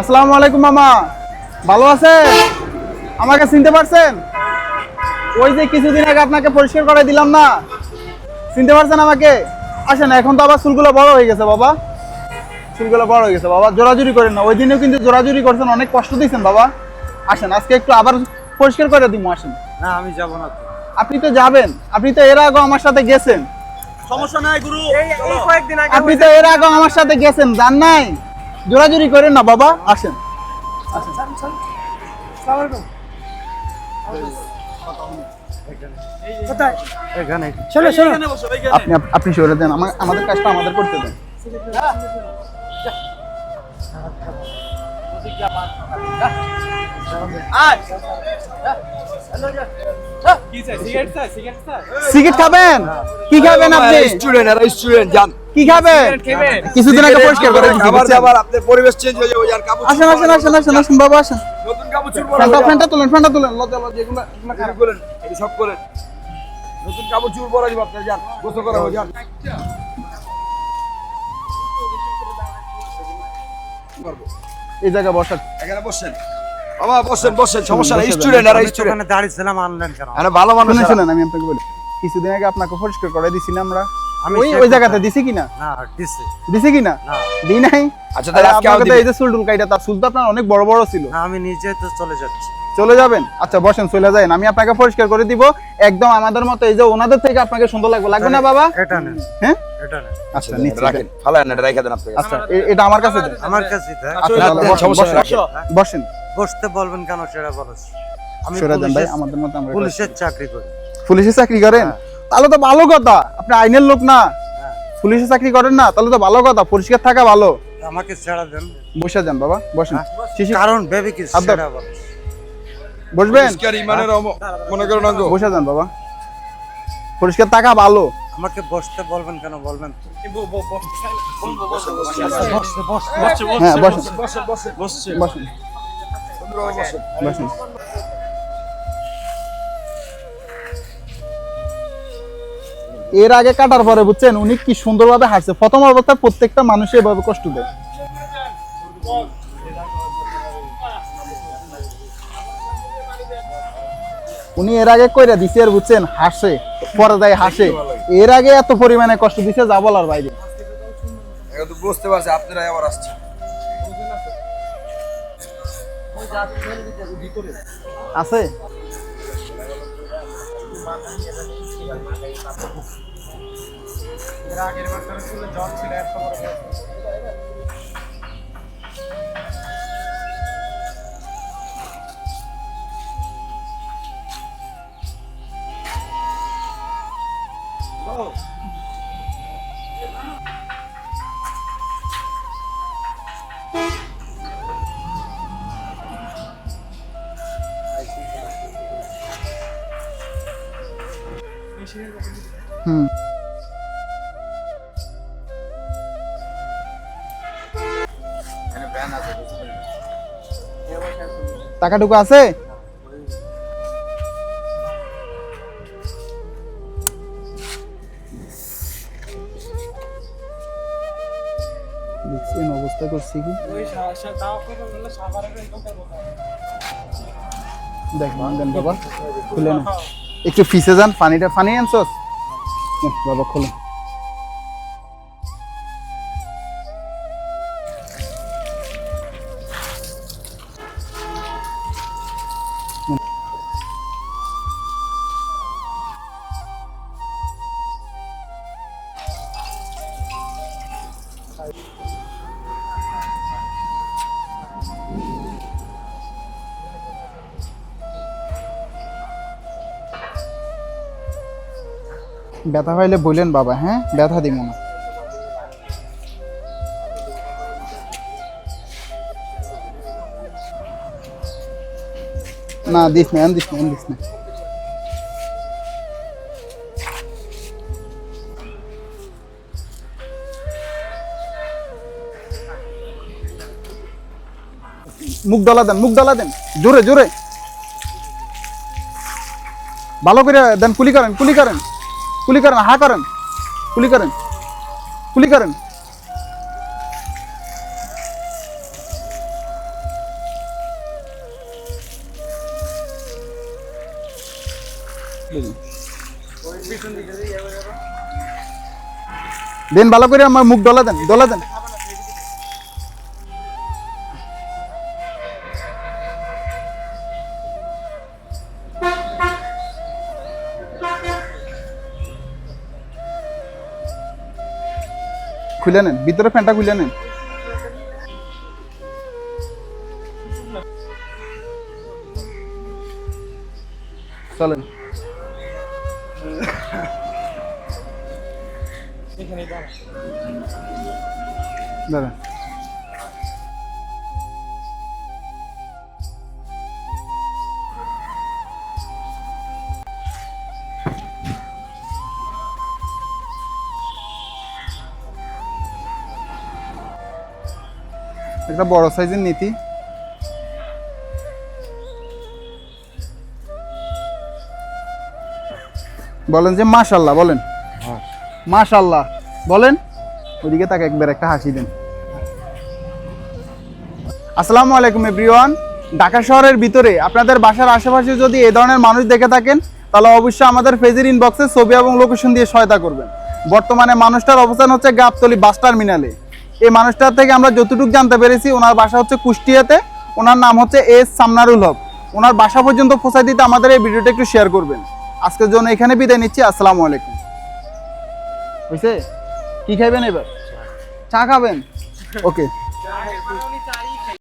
আসসালামু আলাইকুম মামা। ভালো আছেন? আমাকে চিনতে পারছেন? ওই যে কিছুদিন আগে আপনাকে পরিষ্কার করে দিলাম না। চিনতে পারছেন আমাকে? আসেন এখন তো আবার চুলগুলো বড় হয়ে গেছে বাবা। চুলগুলো বড় হয়ে গেছে বাবা। জোরাজুরি করেন না। ওই দিনেও কিন্তু জোরাজুরি করছেন অনেক কষ্ট দিয়েছেন বাবা। আসেন আজকে একটু আবার পরিষ্কার করে দিব আসেন। না আমি যাব না আপনি তো যাবেন। আপনি তো এর আগেও আমার সাথে গেছেন। সমস্যা নাই গুরু। আগে আপনি তো এর আগেও আমার সাথে গেছেন জান নাই? জোরাজুরি করেন না বাবা আসেন। চলো আপনি আপনি সরে দেন আমা- আমাদের কাজটা আমাদের করতে দেন। সিগারেট খাবেন? কি খাবেন আপনি? স্টুডেন্ট স্টুডেন্ট জান কি খাবেন? কিছুদিন আগে পরিষ্কার করে দিয়েছি, আবার বুঝছেন? আবার আপনার পরিবেশ চেঞ্জ হয়ে যাবে আর কাপড় আসেন আসেন আসেন আসেন আসেন বাবা আসেন। নতুন কাপড় চুর ফ্যানটা ফ্যানটা তুলেন ফ্যানটা তুলেন লজ্জা লজ্জা এগুলো এগুলো খারাপ। করেন এটি সব করেন। নতুন কাপড় চুর পরা দিব আপনার যান গোসল করা হবে যান। এই জায়গায় বসার এখানে বসেন। বাবা বসেন বসেন সমস্যা নাই। স্টুডেন্ট তো স্টুডেন্ট দাঁড়িয়েছিলাম আনলেন কেন? আরে ভালো মানুষ। শুনেন আমি আপনাকে বলি। কিছুদিন আগে আপনাকে পরিষ্কার করে দিছি না আমরা। আমি ওই ওই জায়গাতে দিছি কিনা? না দিছে। দিছি কিনা? না। দিই নাই? আচ্ছা তাহলে আজকে আবার আপনাকে তো দিবেন। এই যে চুল কাইটা তার চুল তো আপনার অনেক বড় বড় ছিল। না আমি নিজে তো চলে যাচ্ছি। চলে যাবেন? আচ্ছা বসেন চলে যাবেন আমি আপনাকে পরিষ্কার করে দিব। একদম আমাদের মতো এই যে ওনাদের থেকে আপনাকে সুন্দর লাগবে। লাগবে না বাবা? এটা নেন। হ্যাঁ? এটা নেন। আচ্ছা এটা রাখেন। ফালান এটা রেখে দেন আপনি আচ্ছা এটা আমার কাছে আমার কাছে আচ্ছা, বসেন। বসেন বসতে বলবেন কেন সেটা বলো। আমি সরে দেন ভাই পুলিশের- আমাদের মতো আমরা পুলিশের চাকরি করি। পুলিশে চাকরি করেন? তাহলে তো ভালো কথা। আপনি আইনের লোক না। হ্যাঁ। পুলিশে চাকরি করেন না তাহলে তো ভালো কথা। পরিষ্কার থাকা ভালো। আমাকে ছেড়া দেন। বসে যান বাবা বসেন। হ্যাঁ। কারণ ভেবে কি বসবেন? পরিষ্কার ইমানের অম- মনে করেন বসে যান বাবা। পরিষ্কার থাকা ভালো। আমাকে বসতে বলবেন কেন? বলবেন? হ্যাঁ বসেন। বসেন। বসেন। এর আগে কাটার পরে বুঝছেন উনি কি সুন্দরভাবে হাসছে প্রথম অবস্থায় প্রত্যেকটা মানুষ এভাবে কষ্ট দেয়। উনি এর আগে কইরা দিছে আর বুঝছেন হাসে পরে যায় হাসে। এর আগে এত পরিমাণে কষ্ট দিছে যা বলার বাইরে। বুঝতে পারছি আপনারা আবার আসছে আছে? আগের বছর ছিল জ্বর ছিল এত বড় Oh. হুম। টাকাটুকু আছে? দেখছেন অবস্থা করছি কি? দেখবেন বাবা খুলে না একটু ফিসে যান পানিটা পানি আনছস বাবা খুলে। ব্যথা পাইলে বললেন বাবা হ্যাঁ? ব্যথা দিব না। না, দিস না দিস না দিস না। মুখ ডলা দেন, মুখ ডলা দেন। জোরে জোরে। ভালো করে দেন, কুলি করেন কুলি করেন। কুলি কুলিকরণ হা করেন। কুলি করেন। কুলি করেন। দেন, ভালো করে আমার মুখ দলা দেন দলা দেন। খুলে নেন ভিতরে ফ্যানটা খুলে নেন। চলেন। দাদা একটা বড় সাইজের নীতি। বলেন যে মাশাল্লাহ বলেন। হ্যাঁ। মাশাল্লাহ বলেন। ওদিকে তাকে একবার একটা হাসি দেন। আসসালামু আলাইকুম এভরিওয়ান। ঢাকা শহরের ভিতরে আপনাদের বাসার আশেপাশে যদি এই ধরনের মানুষ দেখে থাকেন তাহলে অবশ্যই আমাদের ফেজের ইনবক্সে ছবি এবং লোকেশন দিয়ে সহায়তা করবেন। বর্তমানে মানুষটার অবস্থান হচ্ছে গাবতলি বাস টার্মিনালে। এই মানুষটার থেকে আমরা যতটুকু জানতে পেরেছি, ওনার বাসা হচ্ছে কুষ্টিয়াতে, ওনার নাম হচ্ছে এস সামনারুল হক। ওনার বাসা পর্যন্ত পৌঁছায় দিতে আমাদের এই ভিডিওটা একটু শেয়ার করবেন। আজকের জন্য এখানে বিদায় নিচ্ছি, আসসালামু আলাইকুম। বুঝছে কি খাইবেন এবার? চা খাবেন? ওকে।